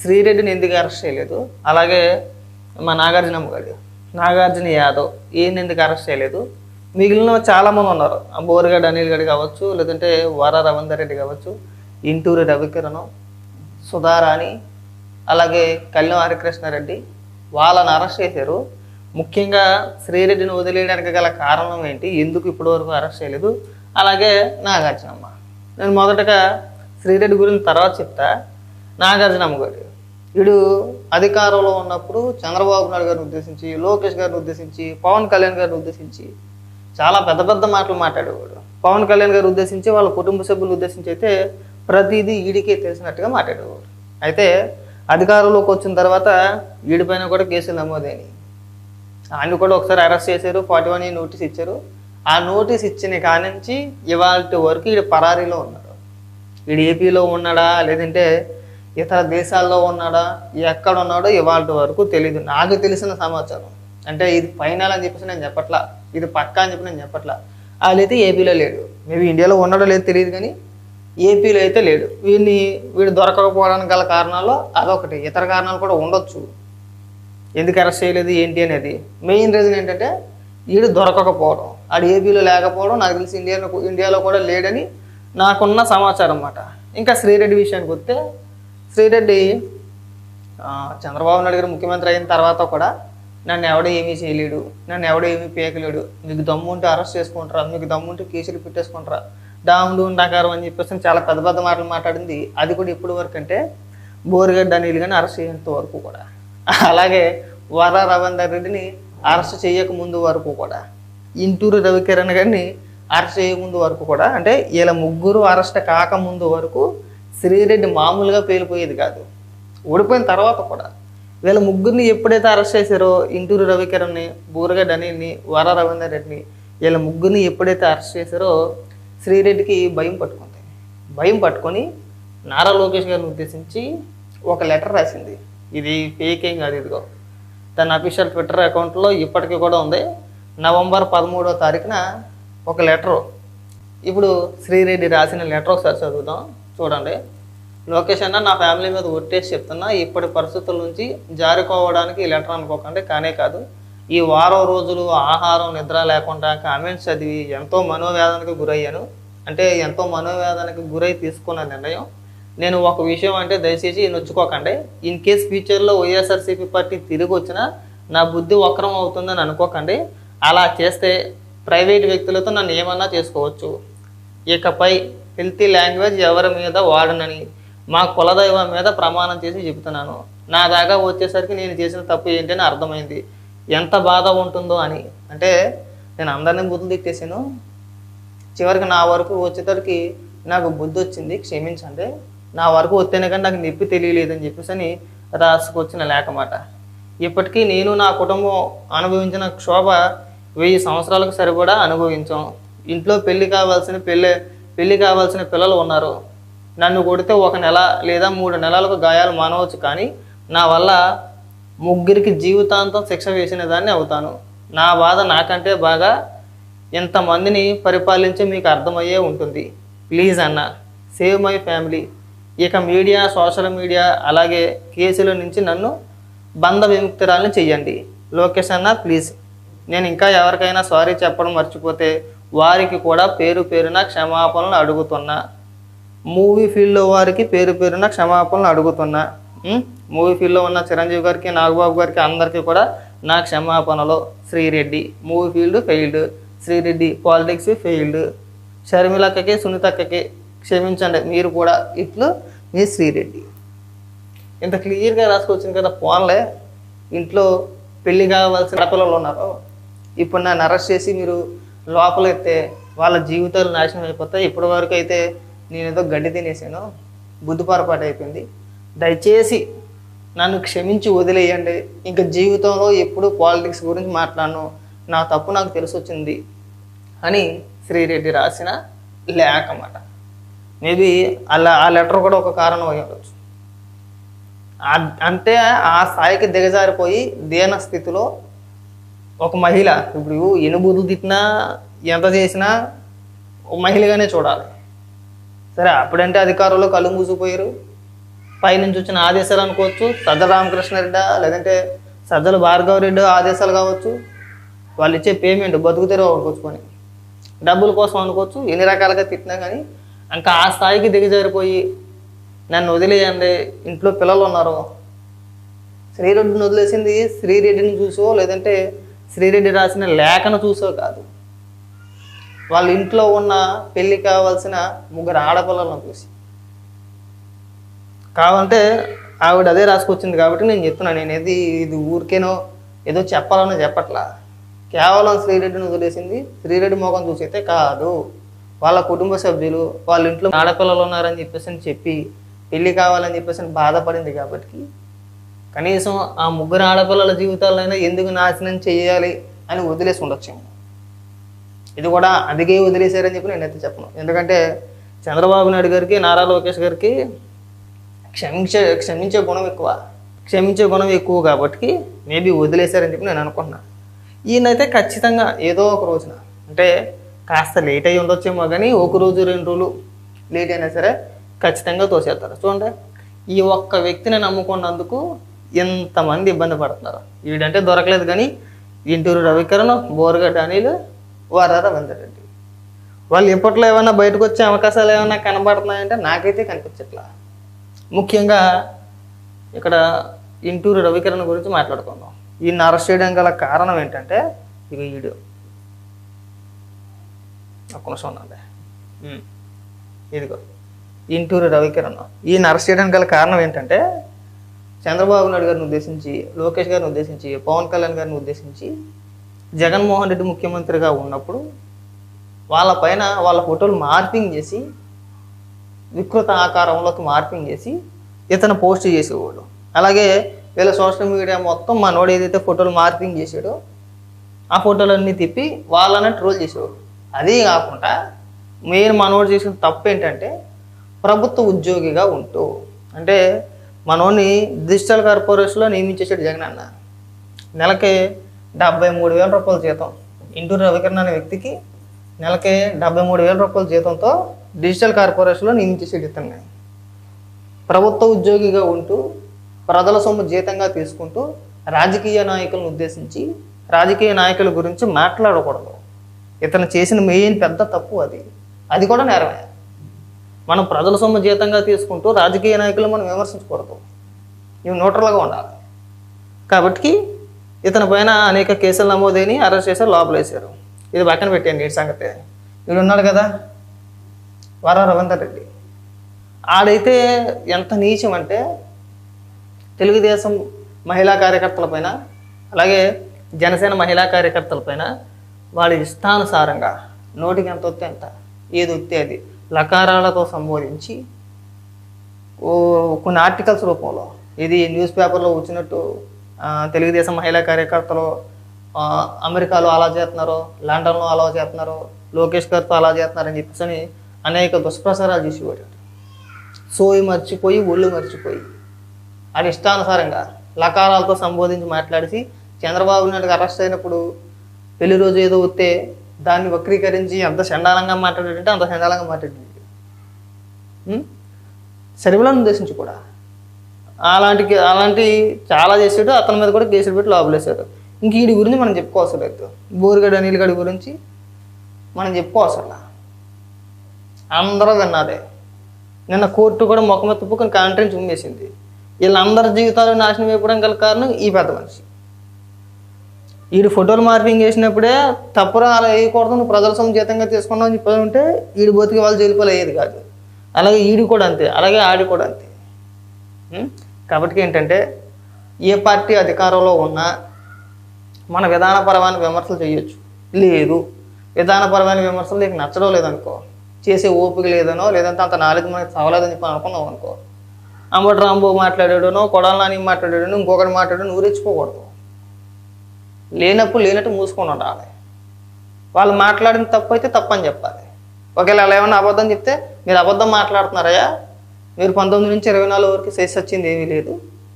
శ్రీరెడ్డిని ఎందుకు అరెస్ట్ చేయలేదు? అలాగే మా నాగార్జున గారు నాగార్జున యాదవ్ ఈయన ఎందుకు అరెస్ట్ చేయలేదు? మిగిలిన చాలామంది ఉన్నారు. ఆ అనిల్ గడి కావచ్చు లేదంటే వర రవీందర్ రెడ్డి కావచ్చు ఇంటూరి రవికిరణం సుధారాణి అలాగే కళ్యాణ హరికృష్ణారెడ్డి వాళ్ళని అరెస్ట్ చేశారు. ముఖ్యంగా శ్రీరెడ్డిని వదిలేయడానికి గల కారణం ఏంటి? ఎందుకు ఇప్పటివరకు అరెస్ట్ చేయలేదు? అలాగే నాగార్జునమ్మ. నేను మొదటగా శ్రీరెడ్డి గురించి తర్వాత చెప్తా. నాగార్జునమ్మ గారు వీడు అధికారంలో ఉన్నప్పుడు చంద్రబాబు నాయుడు గారిని ఉద్దేశించి లోకేష్ గారిని ఉద్దేశించి పవన్ కళ్యాణ్ గారిని ఉద్దేశించి చాలా పెద్ద పెద్ద మాటలు మాట్లాడేవాడు. పవన్ కళ్యాణ్ గారు ఉద్దేశించి వాళ్ళ కుటుంబ సభ్యులు ఉద్దేశించి అయితే ప్రతిదీ ఈడికే తెలిసినట్టుగా మాట్లాడేవాడు. అయితే అధికారంలోకి వచ్చిన తర్వాత వీడిపైన కూడా కేసులు నమోదైనవి ఆయన కూడా ఒకసారి అరెస్ట్ చేశారు ఫార్టీ వన్ నోటీస్ ఇచ్చారు. ఆ నోటీస్ ఇచ్చిన కానించి ఇవాళ వరకు వీడు పరారీలో ఉన్నాడు. వీడు ఏపీలో ఉన్నాడా లేదంటే ఇతర దేశాల్లో ఉన్నాడా ఎక్కడ ఉన్నాడో ఇవాళ వరకు తెలియదు నాకు తెలిసిన సమాచారం. అంటే ఇది ఫైనల్ అని చెప్పేసి నేను చెప్పట్లా. ఇది పక్కా అని చెప్పి నేను చెప్పట్లా. వాళ్ళైతే ఏపీలో లేడు. మేబీ ఇండియాలో ఉన్నాడో లేదో తెలియదు కానీ ఏపీలో అయితే లేడు. వీడిని వీడు దొరకకపోవడానికి గల కారణాల్లో అదొకటి. ఇతర కారణాలు కూడా ఉండొచ్చు. ఎందుకు అరెస్ట్ చేయలేదు ఏంటి అనేది. మెయిన్ రీజన్ ఏంటంటే వీడు దొరకకపోవడం. ఆడు ఏపీలో లేకపోవడం నాకు తెలిసి ఇండియాలో ఇండియాలో కూడా లేడని నాకున్న సమాచారం అన్నమాట. ఇంకా శ్రీరెడ్డి విషయానికి వస్తే శ్రీరెడ్డి. రెడ్డి చంద్రబాబు నాయుడు గారు ముఖ్యమంత్రి అయిన తర్వాత కూడా నన్ను ఎవడ ఏమీ చేయలేడు నన్ను ఎవడ ఏమీ పీకలేడు. మీకు దమ్ము ఉంటే అరెస్ట్ చేసుకుంటారా మీకు దమ్ము ఉంటే కేసులు పెట్టేసుకుంటారా డాముడు డకారం అని చెప్పేసి చాలా పెద్ద పెద్ద మాటలు మాట్లాడింది. అది కూడా ఎప్పుడు వరకు అంటే బోరుగడ్డ అనిల్ కానీ అరెస్ట్ చేసేంత వరకు కూడా. అలాగే వర రవీందర్ రెడ్డిని అరెస్ట్ చేయక ముందు వరకు కూడా. ఇంటూరు రవికిరణ్ గారిని అరెస్ట్ చేయక ముందు వరకు కూడా. అంటే ఇలా ముగ్గురు అరెస్ట్ కాకముందు వరకు శ్రీరెడ్డి మామూలుగా పేలిపోయేది కాదు. ఓడిపోయిన తర్వాత కూడా. వీళ్ళ ముగ్గురిని ఎప్పుడైతే అరెస్ట్ చేశారో ఇంటూరు రవికిరణ్ని బూరగడ్డ అనిల్ని వర రవీందర్ రెడ్డిని వీళ్ళ ముగ్గురిని ఎప్పుడైతే అరెస్ట్ చేశారో శ్రీరెడ్డికి భయం పట్టుకుంది. భయం పట్టుకొని నారా లోకేష్ గారిని ఉద్దేశించి ఒక లెటర్ రాసింది. ఇది ఫేక్ ఏం కాదు ఇదిగో. తన అఫీషియల్ ట్విట్టర్ అకౌంట్లో ఇప్పటికీ కూడా ఉంది. నవంబర్ పదమూడో తారీఖున ఒక లెటరు. ఇప్పుడు శ్రీరెడ్డి రాసిన లెటర్ ఒకసారి చదువుదాం. చూడండి. లోకేష్ అన్న నా ఫ్యామిలీ మీద ఒట్టేసి చెప్తున్నా ఇప్పటి పరిస్థితుల నుంచి జారుకోవడానికి ఈ లెటర్ అనుకోకండి. కానే కాదు ఈ వారం రోజులు ఆహారం నిద్ర లేకుండా కామెంట్స్ చదివి ఎంతో మనోవేదనకు గురయ్యాను. అంటే ఎంతో మనోవేదనకు గురై తీసుకున్న నిర్ణయం. నేను ఒక విషయం అంటే దయచేసి నొచ్చుకోకండి. ఇన్ కేస్ ఫ్యూచర్లో వైఎస్ఆర్సీపీ పార్టీ తిరిగి వచ్చినా నా బుద్ధి వక్రం అవుతుందని అనుకోకండి. అలా చేస్తే ప్రైవేట్ వ్యక్తులతో నన్ను ఏమన్నా చేసుకోవచ్చు. ఇకపై హెల్తీ లాంగ్వేజ్ ఎవరి మీద వాడనని మా కులదైవం మీద ప్రమాణం చేసి చెబుతున్నాను. నా దాకా వచ్చేసరికి నేను చేసిన తప్పు ఏంటని అర్థమైంది. ఎంత బాధ ఉంటుందో అని. అంటే నేను అందరినీ బుద్ధులు తిట్టేసాను చివరికి నా వరకు వచ్చేసరికి నాకు బుద్ధి వచ్చింది క్షమించండి. నా వరకు వస్తేనే కానీ నాకు నొప్పి తెలియలేదని చెప్పేసి అని రాసుకొచ్చిన లేఖమాట ఇప్పటికీ నేను నా కుటుంబం అనుభవించిన క్షోభ వెయ్యి సంవత్సరాలకు సరిపడా అనుభవించాం. ఇంట్లో పెళ్ళి కావాల్సిన పెళ్ళి పెళ్ళి కావాల్సిన పిల్లలు ఉన్నారు. నన్ను కొడితే ఒక నెల లేదా మూడు నెలలకు గాయాలు మానవచ్చు కానీ నా వల్ల ముగ్గురికి జీవితాంతం శిక్ష వేసిన దాన్ని అవుతాను. నా బాధ నాకంటే బాగా ఇంతమందిని పరిపాలించి మీకు అర్థమయ్యే ఉంటుంది. ప్లీజ్ అన్న సేవ్ మై ఫ్యామిలీ. ఇక మీడియా సోషల్ మీడియా అలాగే కేసుల నుంచి నన్ను బంధ విముక్తురాలను చెయ్యండి. లోకేష్ అన్న ప్లీజ్. నేను ఇంకా ఎవరికైనా సారీ చెప్పడం మర్చిపోతే వారికి కూడా పేరు పేరున క్షమాపణలు అడుగుతున్నా. మూవీ ఫీల్డ్లో వారికి పేరు పేరున క్షమాపణలు అడుగుతున్నా. మూవీ ఫీల్డ్లో ఉన్న చిరంజీవి గారికి నాగబాబు గారికి అందరికీ కూడా నా క్షమాపణలో. Sri Reddy movie field failed. Sri Reddy politics failed. షర్మిలక్కకి సునీతక్కకి క్షమించండి మీరు కూడా ఇట్లు మీ శ్రీరెడ్డి. ఇంత క్లియర్గా రాసుకొచ్చింది కదా ఫోన్లే. ఇంట్లో పెళ్ళి కావాల్సిన పిల్లలు ఉన్నారు. ఇప్పుడు నన్ను అరెస్ట్ చేసి మీరు లోపల ఎత్తే వాళ్ళ జీవితాలు నాశనం అయిపోతాయి. ఇప్పటి వరకు అయితే నేను ఏదో గడ్డి తినేసాను. బుద్ధి పొరపాటు అయిపోయింది. దయచేసి నన్ను క్షమించి వదిలేయండి. ఇంకా జీవితంలో ఎప్పుడు పాలిటిక్స్ గురించి మాట్లాడను. నా తప్పు నాకు తెలిసి వచ్చింది అని శ్రీరెడ్డి రాసిన లేఖ అన్నమాట. మేబీ అలా ఆ లెటర్ కూడా ఒక కారణం అయి ఉండొచ్చు. అంటే ఆ స్థాయికి దిగజారిపోయి దీన స్థితిలో ఒక మహిళ ఇప్పుడు ఎనుబుద్ధులు తిట్టినా ఎంత చేసినా ఒక మహిళగానే చూడాలి. సరే అప్పుడంటే అధికారులు కళ్ళు మూసిపోయారు పైనుంచి వచ్చిన ఆదేశాలు అనుకోవచ్చు. సజ్జల రామకృష్ణారెడ్డి లేదంటే సజ్జల భార్గవరెడ్డి ఆదేశాలు కావచ్చు. వాళ్ళు ఇచ్చే పేమెంట్ బతుకుతారు అనుకోవచ్చు పని డబ్బుల కోసం అనుకోవచ్చు. ఎన్ని రకాలుగా తిట్టినా కానీ ఇంకా ఆ స్థాయికి దిగజారిపోయి నన్ను వదిలేయండి ఇంట్లో పిల్లలు ఉన్నారు. శ్రీరెడ్డిని వదిలేసింది శ్రీరెడ్డిని చూసో లేదంటే శ్రీరెడ్డి రాసిన లేఖను చూసో కాదు. వాళ్ళ ఇంట్లో ఉన్న పెళ్ళి కావాల్సిన ముగ్గురు ఆడపిల్లలను చూసి. కావాలంటే ఆవిడ అదే రాసుకొచ్చింది కాబట్టి నేను చెప్తున్నాను నేను ఏది ఇది ఊరికేనో ఏదో చెప్పాలనో చెప్పట్లా. కేవలం శ్రీరెడ్డిని వదిలేసింది శ్రీరెడ్డి మోకం చూసైతే కాదు. వాళ్ళ కుటుంబ సభ్యులు వాళ్ళ ఇంట్లో ఆడపిల్లలు ఉన్నారని చెప్పేసి చెప్పి పెళ్ళి కావాలని చెప్పేసి అని బాధపడింది కాబట్టి కనీసం ఆ ముగ్గురు ఆడపిల్లల జీవితాలైనా ఎందుకు నాశనం చేయాలి అని వదిలేసి ఉండొచ్చేమో ఇది కూడా అందుకే వదిలేశారని చెప్పి నేనైతే చెప్పను. ఎందుకంటే చంద్రబాబు నాయుడు గారికి నారా లోకేష్ గారికి క్షమించే క్షమించే గుణం ఎక్కువ. క్షమించే గుణం ఎక్కువ కాబట్టి మేబీ వదిలేశారని చెప్పి నేను అనుకుంటున్నాను ఈయనైతే ఖచ్చితంగా ఏదో ఒక రోజున అంటే కాస్త లేట్ అయ్యి ఉండొచ్చేమో కానీ ఒక రోజు రెండు రోజులు లేట్ అయినా సరే ఖచ్చితంగా తోసేస్తారు. చూడండి ఈ ఒక్క వ్యక్తిని నమ్ముకున్నందుకు ఎంతమంది ఇబ్బంది పడుతున్నారు? వీడంటే దొరకలేదు కానీ ఇంటూరు రవికరణ్ బోరగడ్డ అనిల్ వారార వెంకటరెడ్డి. వాళ్ళు ఇప్పట్లో ఏమైనా బయటకు వచ్చే అవకాశాలు ఏమైనా కనబడుతున్నాయంటే నాకైతే కనిపించట్లా. ముఖ్యంగా ఇక్కడ ఇంటూరు రవికరణ్ గురించి మాట్లాడుకుందాం. ఈయన అరెస్ట్ చేయడం గల కారణం ఏంటంటే ఇక ఈడు ఒక్క నిమిషం ఉందండి ఇదిగో. ఇంటూరు రవికిరణ్ ఈయన అరెస్ట్ చేయడానికి గల కారణం ఏంటంటే చంద్రబాబు నాయుడు గారిని ఉద్దేశించి లోకేష్ గారిని ఉద్దేశించి పవన్ కళ్యాణ్ గారిని ఉద్దేశించి జగన్మోహన్ రెడ్డి ముఖ్యమంత్రిగా ఉన్నప్పుడు వాళ్ళ పైన వాళ్ళ ఫోటోలు మార్పింగ్ చేసి వికృత ఆకారంలోకి మార్పింగ్ చేసి ఇతను పోస్ట్ చేసేవాడు. అలాగే వీళ్ళ సోషల్ మీడియా మొత్తం మనోడు ఏదైతే ఫోటోలు మార్పింగ్ చేసాడో ఆ ఫోటోలన్నీ తిప్పి వాళ్ళని ట్రోల్ చేసేవాడు. అదే కాకుండా మెయిన్ మనోడు చేసిన తప్పు ఏంటంటే ప్రభుత్వ ఉద్యోగిగా ఉంటూ అంటే మనోని డిజిటల్ కార్పొరేషన్లో నియమించేసాడు జగన్ అన్న. నెలకి డెబ్బై మూడు వేల రూపాయల జీతం. ఇంటూరు రవికరణ అనే వ్యక్తికి నెలకి డెబ్బై మూడు వేల రూపాయల జీతంతో డిజిటల్ కార్పొరేషన్లో నియమించేసాడు ఇతన్ని ప్రభుత్వ ఉద్యోగిగా ఉంటూ ప్రజల సొమ్ము జీతంగా తీసుకుంటూ రాజకీయ నాయకులను ఉద్దేశించి రాజకీయ నాయకుల గురించి మాట్లాడకూడదు. ఇతను చేసిన మెయిన్ పెద్ద తప్పు అది. అది కూడా నేరమే. మనం ప్రజల సొమ్ము జీతంగా తీసుకుంటూ రాజకీయ నాయకులు మనం విమర్శించకూడదు. ఇవి న్యూట్రల్గా ఉండాలి. కాబట్టి ఇతని పైన అనేక కేసులు నమోదైన అరెస్ట్ చేశారు లోపల వేశారు ఇది పక్కన పెట్టండి ఈ సంగతి. వీడు ఉన్నాడు కదా వర రవీందర్ రెడ్డి. ఆడైతే ఎంత నీచం అంటే తెలుగుదేశం మహిళా కార్యకర్తల పైన అలాగే జనసేన మహిళా కార్యకర్తల పైన వాళ్ళ ఇష్టానుసారంగా నోటికి ఎంత వస్తే ఎంత ఏది వస్తే అది. లకారాలతో సంబోధించి కొన్ని ఆర్టికల్స్ రూపంలో ఇది న్యూస్ పేపర్లో వచ్చినట్టు తెలుగుదేశం మహిళా కార్యకర్తలు అమెరికాలో అలా చేస్తున్నారు లండన్లో అలా చేస్తున్నారు లోకేష్ గారితో అలా చేస్తున్నారని చెప్పేసి అనేక అనేక దుష్ప్రచారాలు చేసేవాడు సోయి మర్చిపోయి ఒళ్ళు మర్చిపోయి అది ఇష్టానుసారంగా లకారాలతో సంబోధించి మాట్లాడిసి చంద్రబాబు నాయుడు అరెస్ట్ అయినప్పుడు పెళ్ళి రోజు ఏదో వస్తే దాన్ని వక్రీకరించి ఎంత చండాలంగా మాట్లాడాడంటే అంత చండాలంగా మాట్లాడింది శరీరాలను ఉద్దేశించి కూడా. అలాంటి అలాంటి చాలా చేసాడు అతని మీద కూడా కేసులు పెట్టి లోపలేశారు. ఇంక వీడి గురించి మనం చెప్పుకోవసరం లేదు. బోరుగడ్డ అనిల్ గురించి మనం చెప్పుకోవసరం అందరూ విన్నదే నిన్న కోర్టు కూడా ముఖం మీద తిప్పుకొని ఉమ్మేసింది. వీళ్ళందరి జీవితాలు నాశనం అయిపోవడం గల కారణం ఈ పెద్ద మనిషి. వీడు ఫోటోలు మార్పింగ్ చేసినప్పుడే తప్పురా అలా వేయకూడదు నువ్వు ప్రజల సముచితంగా తీసుకున్నావు అని చెప్పి ఉంటే వీడి బతికి వాళ్ళు జైలుపాలు అయ్యేది కాదు. అలాగే ఈడు కూడా అంతే అలాగే ఆడి కూడా అంతే. కాబట్టి ఏంటంటే ఏ పార్టీ అధికారంలో ఉన్నా మన విధానపరమైన విమర్శలు చేయొచ్చు. లేదు. విధానపరమైన విమర్శలు నీకు నచ్చడం లేదనుకో చేసే ఓపిక లేదనో లేదంటే అంత నాలెడ్జ్ మనకి చావలేదని చెప్పి అనుకున్నావు అనుకో. అంబటి రాంబాబు మాట్లాడాడనో కొడాల నాని మాట్లాడాడనో ఇంకొకటి మాట్లాడాడు నువ్వు రెచ్చిపోకూడదు. లేనప్పుడు లేనట్టు మూసుకొని ఉండాలి. వాళ్ళు మాట్లాడిన తప్పు అయితే తప్పని చెప్పాలి. ఒకవేళ అలా ఏమైనా అబద్ధం చెప్తే మీరు అబద్ధం మాట్లాడుతున్నారయ్యా? మీరు పంతొమ్మిది నుంచి ఇరవై నాలుగు వరకు చేసి వచ్చింది ఏమీ లేదు.